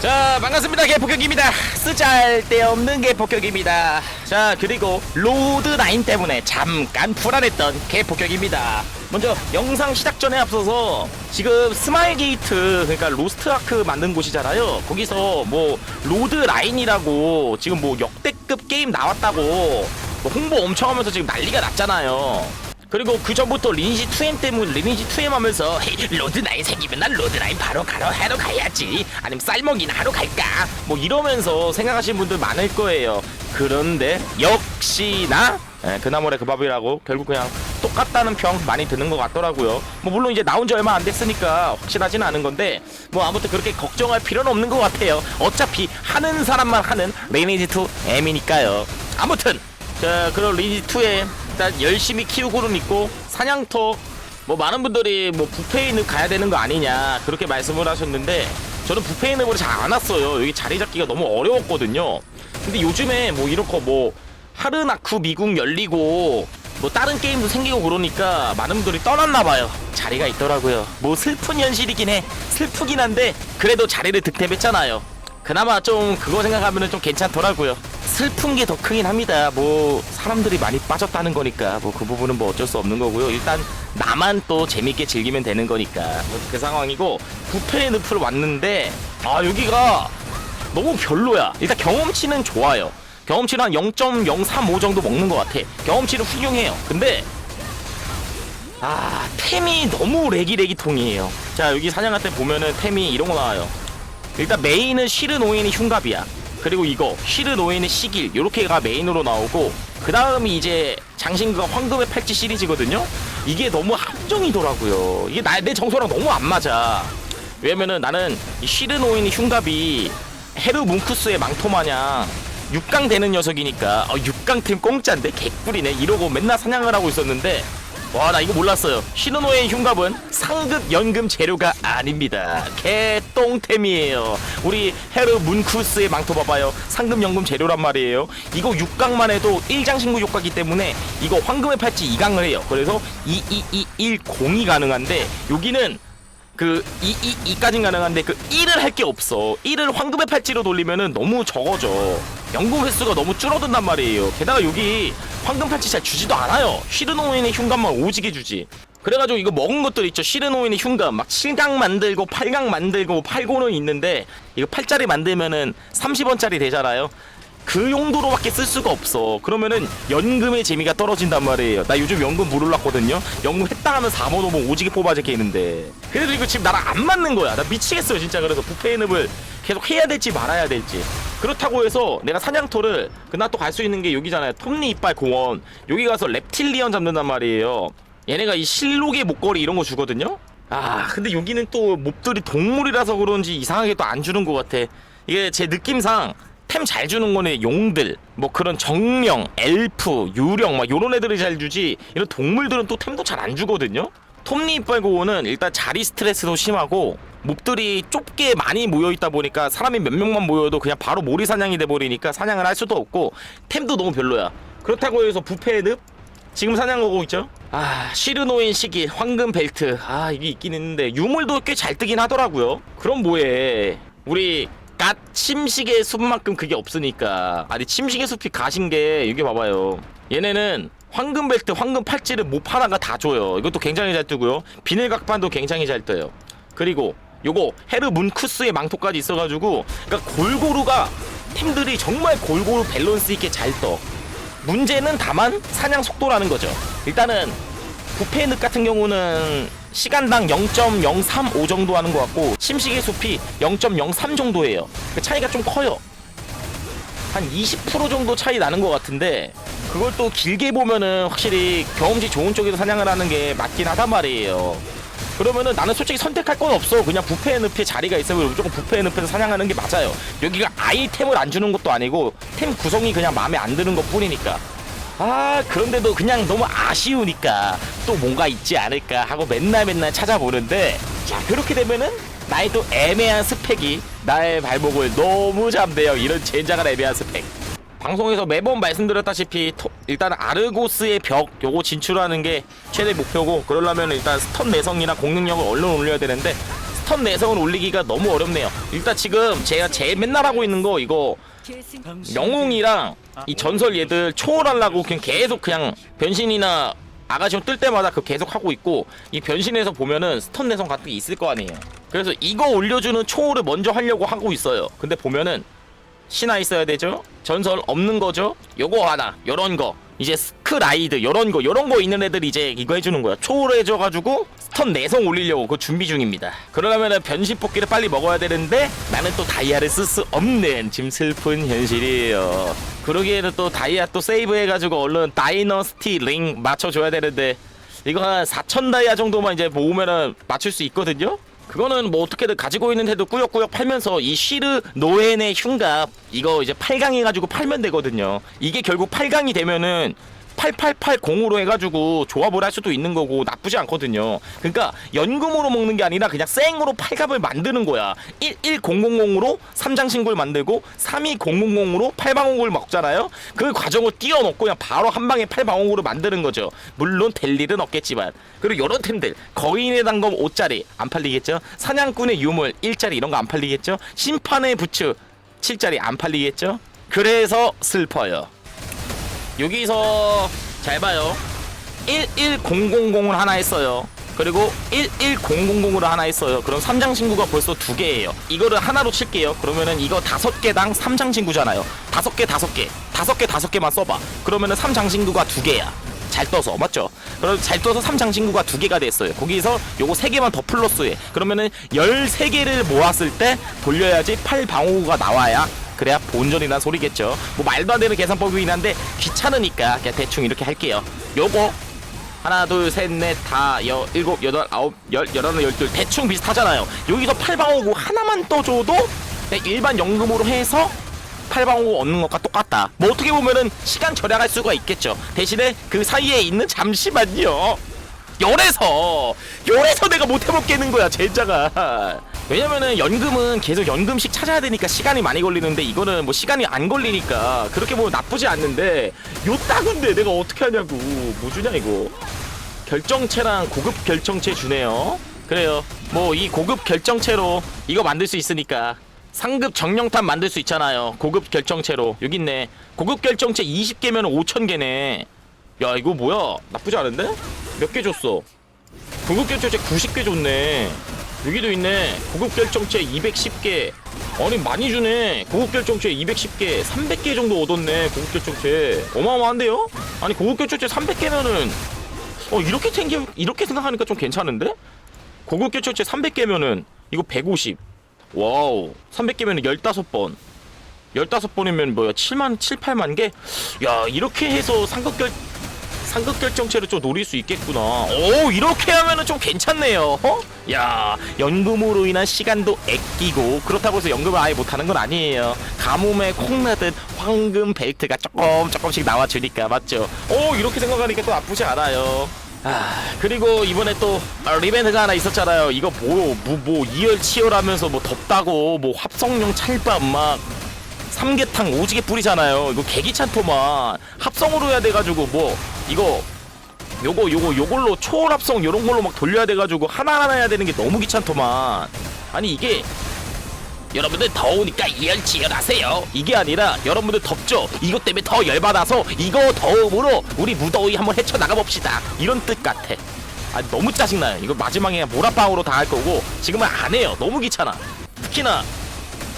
자 반갑습니다. 개폭격입니다. 쓰잘데없는 개폭격입니다. 자 그리고 로드라인 때문에 잠깐 불안했던 개폭격입니다. 먼저 영상 시작 전에 앞서서 지금 스마일 게이트 그러니까 로스트 아크 만든 곳이잖아요. 거기서 뭐 로드라인이라고 지금 뭐 역대급 게임 나왔다고 뭐 홍보 엄청 하면서 지금 난리가 났잖아요 그리고 그 전부터 리니지 2M 때문에 리니지 2M 하면서 헤이, 로드라인 생기면 난 로드라인 바로 가러 하러 가야지. 아니면 쌀먹이나 하러 갈까? 뭐 이러면서 생각하시는 분들 많을 거예요. 그런데 역시나 예, 그나물의 그 밥이라고 결국 그냥 똑같다는 평 많이 드는 것 같더라고요. 뭐 물론 이제 나온 지 얼마 안 됐으니까 확실하진 않은 건데 뭐 아무튼 그렇게 걱정할 필요는 없는 것 같아요. 어차피 하는 사람만 하는 리니지 2M이니까요. 아무튼 자 그럼 리니지 2에 일단 열심히 키우고는 있고 사냥터 뭐 많은 분들이 뭐 부페인을 가야 되는 거 아니냐 그렇게 말씀을 하셨는데 저는 부페인을 잘안 왔어요. 여기 자리 잡기가 너무 어려웠거든요. 근데 요즘에 뭐 이렇게 뭐 하르나쿠 미국 열리고 뭐 다른 게임도 생기고 그러니까 많은 분들이 떠났나 봐요. 자리가 있더라고요. 뭐 슬픈 현실이긴 해. 슬프긴 한데 그래도 자리를 득템했잖아요 그나마 좀 그거 생각하면은 좀 괜찮더라고요. 슬픈 게 더 크긴 합니다. 뭐 사람들이 많이 빠졌다는 거니까 뭐 그 부분은 뭐 어쩔 수 없는 거고요. 일단 나만 또 재밌게 즐기면 되는 거니까 뭐 그 상황이고 부페 늪을 왔는데 아 여기가 너무 별로야. 일단 경험치는 좋아요. 경험치는 한 0.035 정도 먹는 것 같아. 경험치는 훌륭해요. 근데 아 템이 너무 레기레기 통이에요. 자 여기 사냥할 때 보면은 템이 이런 거 나와요. 일단 메인은 시르노인의 흉갑이야. 그리고 이거 시르노인의 시길 요렇게가 메인으로 나오고 그 다음이 이제 장신구가 황금의 팔찌 시리즈거든요. 이게 너무 함정이더라고요. 이게 나, 내 정서랑 너무 안 맞아. 왜냐면은 나는 이 시르노인의 흉갑이 헤르 뭉쿠스의 망토 마냥 6강 되는 녀석이니까 어, 6강 팀 공짜인데 개꿀이네 이러고 맨날 사냥을 하고 있었는데 와 나 이거 몰랐어요. 시노노의 흉갑은 상급 연금 재료가 아닙니다. 개똥템이에요. 우리 헤르 문쿠스의 망토 봐봐요. 상급 연금 재료란 말이에요. 이거 6강만 해도 1장 신구 효과기 때문에 이거 황금의 팔찌 2강을 해요. 그래서 2210이 가능한데 여기는 그 2, 2, 2까진 가능한데 그 1을 할 게 없어. 1을 황금의 팔찌로 돌리면은 너무 적어져. 연금 횟수가 너무 줄어든단 말이에요. 게다가 여기 황금 팔찌 잘 주지도 않아요. 시르노인의 흉감만 오지게 주지. 그래가지고 이거 먹은 것들 있죠. 시르노인의 흉감 막 7강 만들고 8강 만들고 8고는 있는데 이거 8짜리 만들면은 30원짜리 되잖아요 그 용도로밖에 쓸 수가 없어. 그러면은 연금의 재미가 떨어진단 말이에요. 나 요즘 연금 물을랐거든요. 연금 했다 하면 4만 5만 오지게 뽑아지겠는데. 그래도 이거 지금 나랑 안 맞는 거야. 나 미치겠어요 진짜. 그래서 부페인업을 계속 해야 될지 말아야 될지. 그렇다고 해서 내가 사냥터를 그나 또갈 수 있는 게 여기잖아요. 톱니 이빨 공원. 여기 가서 reptilian 잡는단 말이에요. 얘네가 이 실록의 목걸이 이런 거 주거든요. 아 근데 여기는 또 몹들이 동물이라서 그런지 이상하게 또 안 주는 것 같아. 이게 제 느낌상 템 잘 주는 거는 용들. 뭐 그런 정령 엘프 유령 막 요런 애들이 잘 주지. 이런 동물들은 또 템도 잘 안 주거든요? 톱니 고원은 일단 자리 스트레스도 심하고 몹들이 좁게 많이 모여 있다 보니까 사람이 몇 명만 모여도 그냥 바로 모리 사냥이 돼 버리니까 사냥을 할 수도 없고 템도 너무 별로야. 그렇다고 해서 부패의 늪? 지금 사냥하고 있죠? 아 시르노인 시기 황금 벨트. 아 이게 있긴 있는데 유물도 꽤 잘 뜨긴 하더라고요. 그럼 뭐해? 우리 갓 침식의 숲만큼 그게 없으니까. 아니 침식의 숲이 가신 게 여기 봐봐요. 얘네는 황금 벨트 황금 팔찌를 못 하나가 다 줘요. 이것도 굉장히 잘 뜨고요. 비닐 각반도 굉장히 잘 떠요. 그리고 요거 헤르 문쿠스의 망토까지 있어가지고 그러니까 골고루가 팀들이 정말 골고루 밸런스 있게 잘떠. 문제는 다만 사냥 속도라는 거죠. 일단은 부페늪 같은 경우는 시간당 0.035 정도 하는 것 같고 침식의 숲이 0.03 정도예요. 그 차이가 좀 커요. 한 20% 정도 차이 나는 것 같은데 그걸 또 길게 보면은 확실히 경험치 좋은 쪽에서 사냥을 하는 게 맞긴 하단 말이에요. 그러면은 나는 솔직히 선택할 건 없어. 그냥 부페의 늪에 자리가 있으면 무조건 부페의 늪에서 사냥하는 게 맞아요. 여기가 아이템을 안 주는 것도 아니고 템 구성이 그냥 마음에 안 드는 것 뿐이니까. 아 그런데도 그냥 너무 아쉬우니까 또 뭔가 있지 않을까 하고 맨날 맨날 찾아보는데 자 그렇게 되면은 나의 또 애매한 스펙이 나의 발목을 너무 잡네요. 이런 젠장한 애매한 스펙. 방송에서 매번 말씀드렸다시피 토- 일단 아르고스의 벽 요거 진출하는 게 최대 목표고 그러려면 일단 스턴 내성이나 공능력을 얼른 올려야 되는데 스턴 내성을 올리기가 너무 어렵네요. 일단 지금 제가 제일 맨날 하고 있는 거 이거 영웅이랑 이 전설 얘들 초월하려고 그냥 계속 그냥 변신이나 아가시온 뜰 때마다 그 계속 하고 있고 이 변신에서 보면은 스턴 내성 같은 게 있을 거 아니에요. 그래서 이거 올려주는 초월을 먼저 하려고 하고 있어요. 근데 보면은 신화 있어야 되죠? 전설 없는 거죠? 요거 하나, 요런 거. 이제 스크라이드, 요런 거, 요런 거 있는 애들 이제 이거 해주는 거야. 초월해줘가지고 스턴 내성 올리려고 그 준비 중입니다. 그러려면은 변신 뽑기를 빨리 먹어야 되는데 나는 또 다이아를 쓸 수 없는 지금 슬픈 현실이에요. 그러기에는 또 다이아 또 세이브 해가지고 얼른 다이너스티 링 맞춰줘야 되는데 이거 한 4천 다이아 정도만 이제 모으면은 맞출 수 있거든요? 그거는 뭐 어떻게든 가지고 있는 해도 꾸역꾸역 팔면서 이 시르 노엔의 흉갑 이거 이제 8강 해가지고 팔면 되거든요. 이게 결국 8강이 되면은 8880으로 해가지고 조합을 할 수도 있는 거고 나쁘지 않거든요. 그러니까 연금으로 먹는 게 아니라 그냥 생으로 팔갑을 만드는 거야. 11000으로 3장 신골 만들고 32000으로 8방옥을 먹잖아요. 그 과정을 띄워놓고 그냥 바로 한 방에 8방옥으로 만드는 거죠. 물론 될 일은 없겠지만 그리고 이런 템들 거인의 단검 5짜리 안 팔리겠죠. 사냥꾼의 유물 1짜리 이런 거 안 팔리겠죠. 심판의 부츠 7짜리 안 팔리겠죠. 그래서 슬퍼요. 여기서 잘 봐요. 11000을 하나 했어요. 그리고 11000으로 하나 했어요. 그럼 3장 친구가 벌써 두 개예요. 이거를 하나로 칠게요. 그러면은 이거 다섯 개당 3장 친구잖아요. 다섯 개 다섯 개. 다섯 개 다섯 개만 써 봐. 그러면은 3장 친구가 두 개야. 잘 떠서 맞죠? 그럼 잘 떠서 3장 친구가 두 개가 됐어요. 거기서 요거 세 개만 더 플러스해. 그러면은 13개를 모았을 때 돌려야지 8방어구가 나와야 그래야 본전이란 소리겠죠. 뭐 말도 안 되는 계산법이긴 한데 귀찮으니까 그냥 대충 이렇게 할게요. 요거 하나 둘 셋 넷다 일곱 여덟 아홉 열 열하나 열둘 대충 비슷하잖아요. 여기서 8방어구 하나만 떠줘도 일반 연금으로 해서 8방어구 얻는 것과 똑같다. 뭐 어떻게 보면은 시간 절약할 수가 있겠죠. 대신에 그 사이에 있는 잠시만요. 열에서 열에서 내가 못 해먹겠는 거야 젠자가 왜냐면은 연금은 계속 연금씩 찾아야 되니까 시간이 많이 걸리는데 이거는 뭐 시간이 안 걸리니까 그렇게 보면 나쁘지 않는데 요 딱인데 내가 어떻게 하냐고. 뭐 주냐 이거. 결정체랑 고급 결정체 주네요. 그래요. 뭐 이 고급 결정체로 이거 만들 수 있으니까 상급 정령탄 만들 수 있잖아요. 고급 결정체로. 여기 있네. 고급 결정체 20개면 5천개네. 야 이거 뭐야? 나쁘지 않은데? 몇 개 줬어? 고급 결정체 90개 줬네 여기도 있네. 고급 결정체 210개. 아니 많이 주네. 고급 결정체 210개. 300개 정도 얻었네 고급 결정체. 어마어마한데요? 아니 고급 결정체 300개면은 어 이렇게 생겨 이렇게 생각하니까 좀 괜찮은데? 고급 결정체 300개면은 이거 150 와우. 300개면은 15번. 15번이면 뭐야? 7만 7, 8만 개? 야 이렇게 해서 상급결 상급 결정체를 좀 노릴 수 있겠구나. 오 이렇게 하면은 좀 괜찮네요. 어? 야 연금으로 인한 시간도 아끼고 그렇다고 해서 연금을 아예 못하는 건 아니에요. 가뭄에 콩나듯 황금 벨트가 조금 조금씩 나와주니까 맞죠? 오 이렇게 생각하니까 또 나쁘지 않아요. 아 그리고 이번에 또 아, 리벤트가 하나 있었잖아요. 이거 뭐 뭐 뭐 이열치열하면서 뭐 덥다고 뭐 합성용 찰밥 막 삼계탕 오지게 뿌리잖아요. 이거 개기찬토만 합성으로 해야 돼가지고 뭐 이거 요거 요거 요걸로 초월합성 요런 걸로 막 돌려야 돼가지고 하나하나 해야 되는 게 너무 귀찮더만. 아니 이게 여러분들 더우니까 이열치열하세요. 이게 아니라 여러분들 덥죠. 이것 때문에 더 열받아서 이거 더움으로 우리 무더위 한번 헤쳐 나가 봅시다. 이런 뜻 같아. 아 너무 짜증나요. 이거 마지막에 모라빵으로 다 할 거고 지금은 안 해요. 너무 귀찮아. 특히나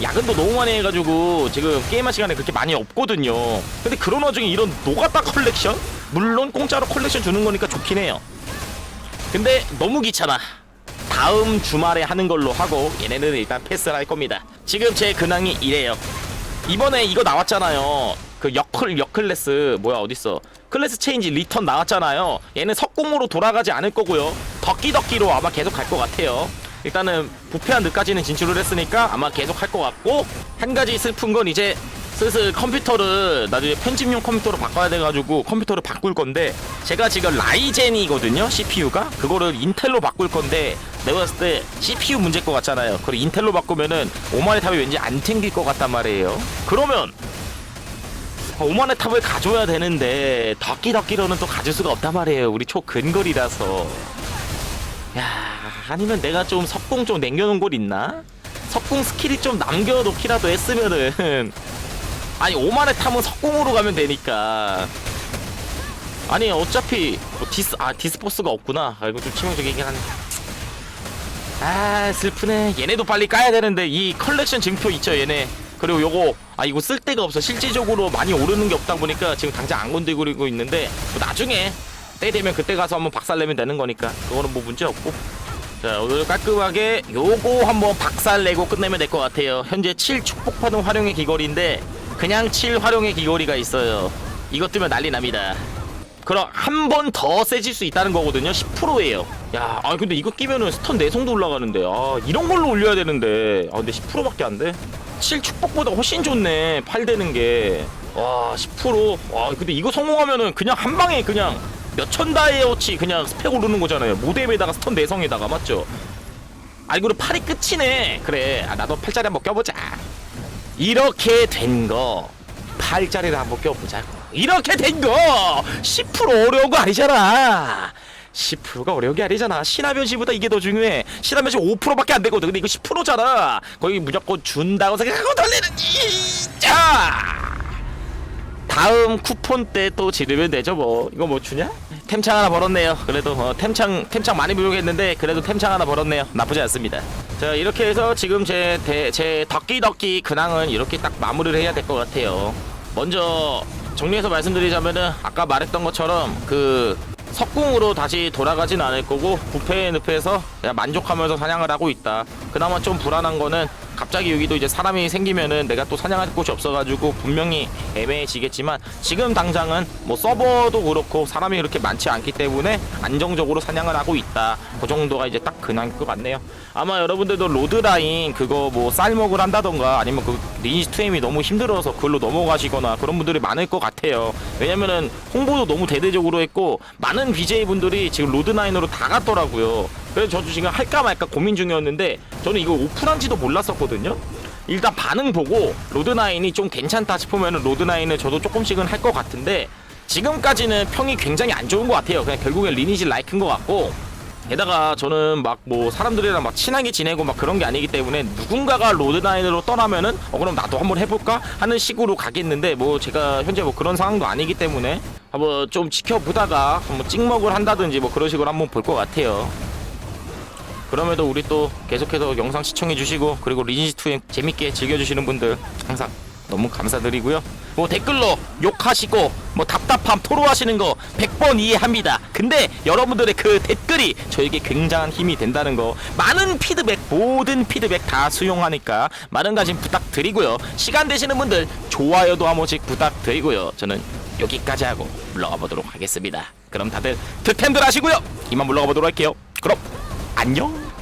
야근도 너무 많이 해가지고 지금 게임할 시간에 그렇게 많이 없거든요. 근데 그런 와중에 이런 노가다 컬렉션? 물론 공짜로 컬렉션 주는 거니까 좋긴 해요. 근데 너무 귀찮아. 다음 주말에 하는 걸로 하고 얘네는 일단 패스를 할 겁니다. 지금 제 근황이 이래요. 이번에 이거 나왔잖아요. 그 역클 역클래스 뭐야 어딨어? 클래스 체인지 리턴 나왔잖아요. 얘는 석공으로 돌아가지 않을 거고요. 덕기덕기로 아마 계속 갈 것 같아요. 일단은 부패한 늪까지는 진출을 했으니까 아마 계속 할 것 같고 한 가지 슬픈 건 이제 슬슬 컴퓨터를 나중에 편집용 컴퓨터로 바꿔야 돼가지고 컴퓨터를 바꿀 건데 제가 지금 라이젠이거든요 CPU가? 그거를 인텔로 바꿀 건데 내가 봤을 때 CPU 문제일 것 같잖아요. 그리고 인텔로 바꾸면은 오만의 탑이 왠지 안 튕길 것 같단 말이에요. 그러면 오만의 탑을 가져야 되는데 덕기덕기로는 또 가질 수가 없단 말이에요. 우리 초근거리라서 야 아니면 내가 좀 석궁 좀 남겨놓은 곳 있나? 석궁 스킬이 좀 남겨놓기라도 했으면은. 아니 5만에 타면 석궁으로 가면 되니까. 아니 어차피 뭐 디스 아 디스포스가 없구나. 아 이거 좀 치명적이긴 한데. 아 슬프네. 얘네도 빨리 까야 되는데 이 컬렉션 증표 있죠 얘네. 그리고 요거 아 이거 쓸 데가 없어. 실질적으로 많이 오르는 게 없다 보니까 지금 당장 안 건드리고 있는데 뭐 나중에 때 되면 그때 가서 한번 박살내면 되는 거니까. 그거는 뭐 문제 없고. 자 오늘 깔끔하게 요거 한번 박살내고 끝내면 될 것 같아요. 현재 7 축복파동 활용의 귀걸이인데 그냥 7 활용의 귀걸이가 있어요. 이것 뜨면 난리 납니다. 그럼 한 번 더 세질 수 있다는 거거든요. 10%예요. 야아 근데 이거 끼면은 스턴 내성도 올라가는데. 아 이런 걸로 올려야 되는데. 아 근데 10%밖에 안돼 7 축복보다 훨씬 좋네 8 되는 게와 10%와 근데 이거 성공하면은 그냥 한 방에 그냥 몇 천 다이어치 그냥 스펙 오르는 거잖아요. 모뎀에다가 스턴 내성에다가 맞죠? 아 이거는 팔이 끝이네. 그래. 아, 나도 팔자리 한번 껴보자. 이렇게 된 거. 팔자리를 한번 껴보자고 이렇게 된 거! 10% 어려운 거 아니잖아. 10%가 어려운 게 아니잖아. 신화변시보다 이게 더 중요해. 신화변시 5%밖에 안 되거든. 근데 이거 10%잖아. 거기 무조건 준다고 생각하고 돌리는지. 자! 다음 쿠폰 때 또 지르면 되죠 뭐. 이거 뭐 주냐? 템창 하나 벌었네요. 그래도 어, 템창 템창 많이 부족했는데 그래도 템창 하나 벌었네요. 나쁘지 않습니다. 자 이렇게 해서 지금 제, 대, 제 덕기 덕기 근황은 이렇게 딱 마무리를 해야 될 것 같아요. 먼저 정리해서 말씀드리자면은 아까 말했던 것처럼 그 석궁으로 다시 돌아가진 않을 거고 부패 늪에서 만족하면서 사냥을 하고 있다. 그나마 좀 불안한 거는 갑자기 여기도 이제 사람이 생기면은 내가 또 사냥할 곳이 없어가지고 분명히 애매해지겠지만 지금 당장은 뭐 서버도 그렇고 사람이 그렇게 많지 않기 때문에 안정적으로 사냥을 하고 있다. 그 정도가 이제 딱 근황일 것 같네요. 아마 여러분들도 로드라인 그거 뭐 쌀먹을 한다던가 아니면 그 리니지 2M이 너무 힘들어서 그걸로 넘어가시거나 그런 분들이 많을 것 같아요. 왜냐면은 홍보도 너무 대대적으로 했고 많은 BJ 분들이 지금 로드9으로 다 갔더라고요. 그래서 저도 지금 할까 말까 고민 중이었는데 저는 이거 오픈한지도 몰랐었거든요. 일단 반응 보고 로드9이 좀 괜찮다 싶으면 로드9을 저도 조금씩은 할 것 같은데 지금까지는 평이 굉장히 안 좋은 것 같아요. 그냥 결국엔 리니지 라이크인 것 같고 게다가 저는 막 뭐 사람들이랑 막 친하게 지내고 막 그런 게 아니기 때문에 누군가가 로드나인으로 떠나면은 어 그럼 나도 한번 해볼까 하는 식으로 가겠는데 뭐 제가 현재 뭐 그런 상황도 아니기 때문에 한번 좀 지켜보다가 한번 찍먹을 한다든지 뭐 그런 식으로 한번 볼 것 같아요. 그럼에도 우리 또 계속해서 영상 시청해 주시고 그리고 리니지 2에 재밌게 즐겨 주시는 분들 항상 너무 감사드리고요. 뭐 댓글로 욕하시고 뭐 답답함 토로하시는 거 100번 이해합니다. 근데 여러분들의 그 댓글이 저에게 굉장한 힘이 된다는 거 많은 피드백 모든 피드백 다 수용하니까 많은 관심 부탁드리고요. 시간 되시는 분들 좋아요도 한 번씩 부탁드리고요. 저는 여기까지 하고 물러가 보도록 하겠습니다. 그럼 다들 득템들 하시고요. 이만 물러가 보도록 할게요. 그럼 안녕.